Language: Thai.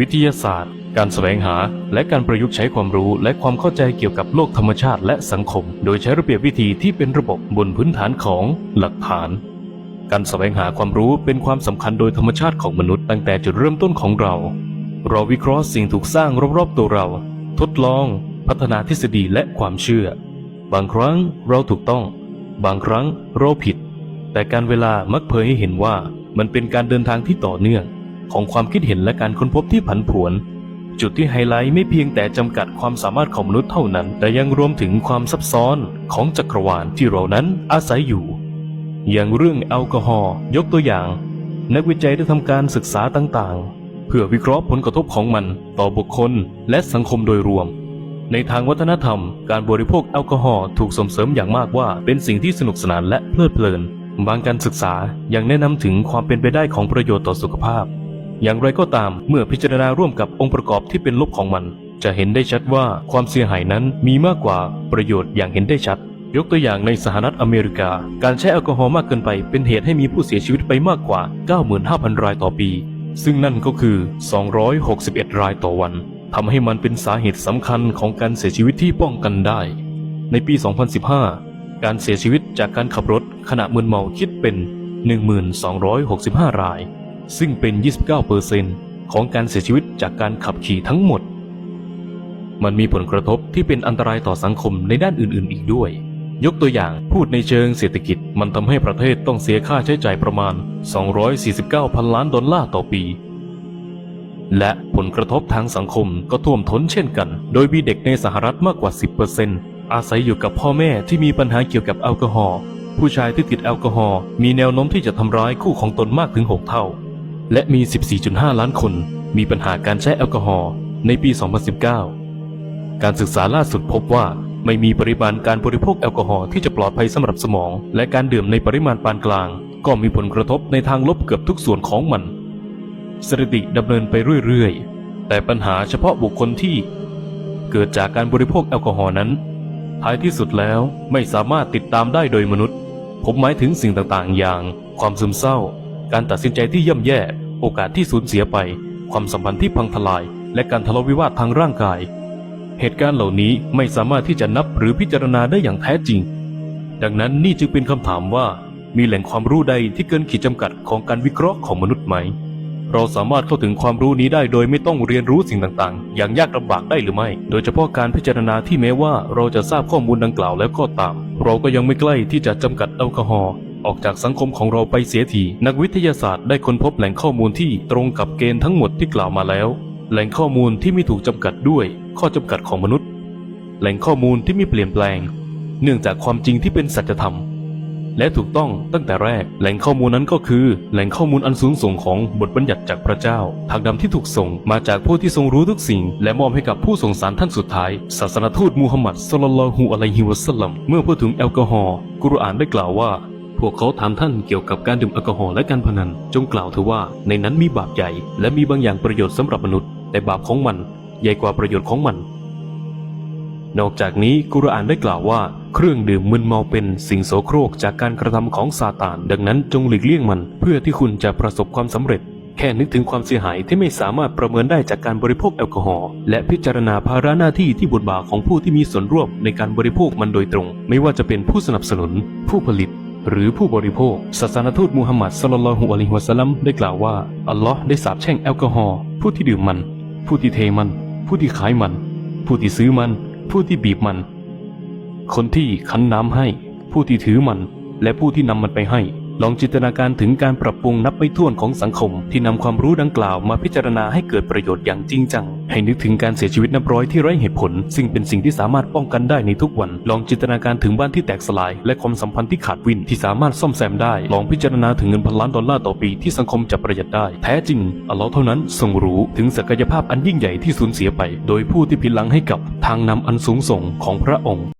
วิทยาศาสตร์ การแสวงหา และการประยุกต์ใช้ความรู้และความเข้าใจเกี่ยวกับโลกธรรมชาติและสังคม โดยใช้ระเบียบวิธีที่เป็นระบบบนพื้นฐานของหลักฐาน การแสวงหาความรู้เป็นความสำคัญโดยธรรมชาติของมนุษย์ตั้งแต่จุดเริ่มต้นของเรา เราวิเคราะห์สิ่งถูกสร้างรอบๆตัวเรา ทดลอง พัฒนาทฤษฎีและความเชื่อ บางครั้งเราถูกต้อง บางครั้งเราผิด แต่การเวลามักเผยให้เห็นว่ามันเป็นการเดินทางที่ต่อเนื่อง ของความคิดเห็นและการค้นพบที่ผันผวน จุดที่ไฮไลท์ไม่เพียงแต่จำกัดความสามารถของมนุษย์เท่านั้น แต่ยังรวมถึงความซับซ้อนของจักรวาลที่เรานั้นอาศัยอยู่ อย่างเรื่องแอลกอฮอล์ยกตัวอย่าง นักวิจัยได้ทำการศึกษาต่างๆ เพื่อวิเคราะห์ผลกระทบของมันต่อบุคคลและสังคมโดยรวมในทางวัฒนธรรม การบริโภคแอลกอฮอล์ถูกส่งเสริมอย่างมากว่าเป็นสิ่งที่สนุกสนานและเพลิดเพลิน บางการศึกษายังแนะนำถึงความเป็นไปได้ของประโยชน์ต่อสุขภาพ อย่างไรก็ตามเมื่อพิจารณาร่วมกับองค์ประกอบที่เป็นลบของมัน จะเห็นได้ชัดว่าความเสียหายนั้นมีมากกว่าประโยชน์อย่างเห็นได้ชัด ยกตัวอย่างในสหรัฐอเมริกา การใช้แอลกอฮอล์มากเกินไปเป็นเหตุให้มีผู้เสียชีวิตไปมากกว่า 95,000 รายต่อปี ซึ่งนั่นก็คือ 261 รายต่อวันทำให้มันเป็นสาเหตุสำคัญของการเสียชีวิตที่ป้องกันได้ ในปี 2015 การเสียชีวิตจากการขับรถขณะมึนเมาคิดเป็น 1265 ราย ซึ่งเป็น 29%ของการเสียชีวิตจากการขับขี่ทั้งหมด มันมีผลกระทบที่เป็นอันตรายต่อสังคมในด้านอื่นๆ อีกด้วย ยกตัวอย่างพูดในเชิงเศรษฐกิจ มันทำให้ประเทศต้องเสียค่าใช้จ่ายประมาณ 249 พันล้านดอลลาร์ต่อปี และผลกระทบทางสังคมก็ท่วมท้นเช่นกัน โดยมีเด็กในสหรัฐมากกว่า 10%อาศัยอยู่กับพ่อแม่ที่มีปัญหาเกี่ยวกับแอลกอฮอล์ผู้ชายที่ติดแอลกอฮอล์มีแนวโน้มที่จะทำร้ายคู่ของตนมากถึง 6 เท่า และมี 14.5 ล้านคนมีปัญหาการใช้แอลกอฮอล์ในปี 2019 การศึกษาล่าสุดพบว่าไม่มีปริมาณการบริโภคแอลกอฮอล์ที่จะปลอดภัยสำหรับสมอง และการดื่มในปริมาณปานกลาง ก็มีผลกระทบในทางลบเกือบทุกส่วนของมัน สถิติดำเนินไปเรื่อยๆ แต่ปัญหาเฉพาะบุคคลที่ เกิดจากการบริโภคแอลกอฮอล์นั้น ท้ายที่สุดแล้วไม่สามารถติดตามได้โดยมนุษย์ ผมหมายถึงสิ่งต่างๆ อย่าง ความซึมเศร้า การตัดสินใจที่ย่ำแย่ โอกาสที่สูญเสียไป ความสัมพันธ์ที่พังทลาย และการทะเลาะวิวาททางร่างกาย เหตุการณ์เหล่านี้ไม่สามารถที่จะนับหรือพิจารณาได้อย่างแท้จริง ดังนั้นนี่จึงเป็นคำถามว่า มีแหล่งความรู้ใดที่เกินขีดจำกัดของการวิเคราะห์ของมนุษย์ไหม เราสามารถเข้าถึงความรู้นี้ได้โดยไม่ต้องเรียนรู้สิ่งต่างๆ อย่างยากลำบากได้หรือไม่ โดยเฉพาะการพิจารณาที่แม้ว่าเราจะทราบข้อมูลดังกล่าวแล้วก็ตาม เราก็ยังไม่ใกล้ที่จะจำกัดแอลกอฮอล์ ออกจากสังคมของเราไปเสียทีนักวิทยาศาสตร์ได้ค้นพบแหล่งข้อมูลที่ตรงกับเกณฑ์ทั้งหมดที่กล่าวมาแล้ว แหล่งข้อมูลที่ไม่ถูกจำกัดด้วย ข้อจำกัดของมนุษย์ แหล่งข้อมูลที่ไม่เปลี่ยนแปลง เนื่องจากความจริงที่เป็นสัจธรรม และถูกต้องตั้งแต่แรก แหล่งข้อมูลนั้นก็คือ แหล่งข้อมูลอันสูงส่งของบทบัญญัติจากพระเจ้า ทางดำที่ถูกส่งมาจากผู้ที่ทรงรู้ทุกสิ่ง และมอบให้กับผู้ส่งสารท่านสุดท้าย ศาสนทูตมูฮัมหมัดศ็อลลัลลอฮุอะลัยฮิวะสัลลัมเมื่อพูดถึงแอลกอฮอล์กุรอานได้กล่าวว่า พวกเขาถามท่านเกี่ยวกับการดื่มแอลกอฮอล์และการพนัน จงกล่าวเถอะว่าในนั้นมีบาปใหญ่ และมีบางอย่างประโยชน์สำหรับมนุษย์ แต่บาปของมันใหญ่กว่าประโยชน์ของมัน นอกจากนี้กุรอานได้กล่าวว่า เครื่องดื่มมึนเมาเป็นสิ่งโสโครกจากการกระทำของซาตาน ดังนั้นจงหลีกเลี่ยงมัน เพื่อที่คุณจะประสบความสำเร็จ แค่นึกถึงความเสียหายที่ไม่สามารถประเมินได้จากการบริโภคแอลกอฮอล์และพิจารณาภาระหน้าที่ที่บทบาทของผู้ที่มีส่วนร่วมในการบริโภคมันโดยตรง ไม่ว่าจะเป็นผู้สนับสนุน ผู้ผลิต หรือผู้บริโภคศาสนทูตมูฮัมหมัดสลลัลฮุอะลัยฮิวะสัลลัมได้กล่าวว่า อัลลอฮ์ได้สาปแช่งแอลกอฮอล์ผู้ที่ดื่มมัน ผู้ที่เทมัน ผู้ที่ขายมัน ผู้ที่ซื้อมัน ผู้ที่บีบมัน คนที่คั้นน้ำให้ ผู้ที่ถือมัน และผู้ที่นำมันไปให้ ลองจินตนาการถึงการปรับปรุงนับไม่ถ้วนของสังคม ที่นำความรู้ดังกล่าวมาพิจารณาให้เกิดประโยชน์อย่างจริงจัง ให้นึกถึงการเสียชีวิตนับร้อยที่ไร้เหตุผล ซึ่งเป็นสิ่งที่สามารถป้องกันได้ในทุกวัน ลองจินตนาการถึงบ้านที่แตกสลาย และความสัมพันธ์ที่ขาดวินที่สามารถซ่อมแซมได้ ลองพิจารณาถึงเงินพันล้านดอลลาร์ต่อปีที่สังคมจะประหยัดได้ แท้จริงอัลลอฮ์เท่านั้นทรงรู้ถึงศักยภาพอันยิ่งใหญ่ที่สูญเสียไป โดยผู้ที่พิลังให้กับทางนำอันสูงส่งของพระองค์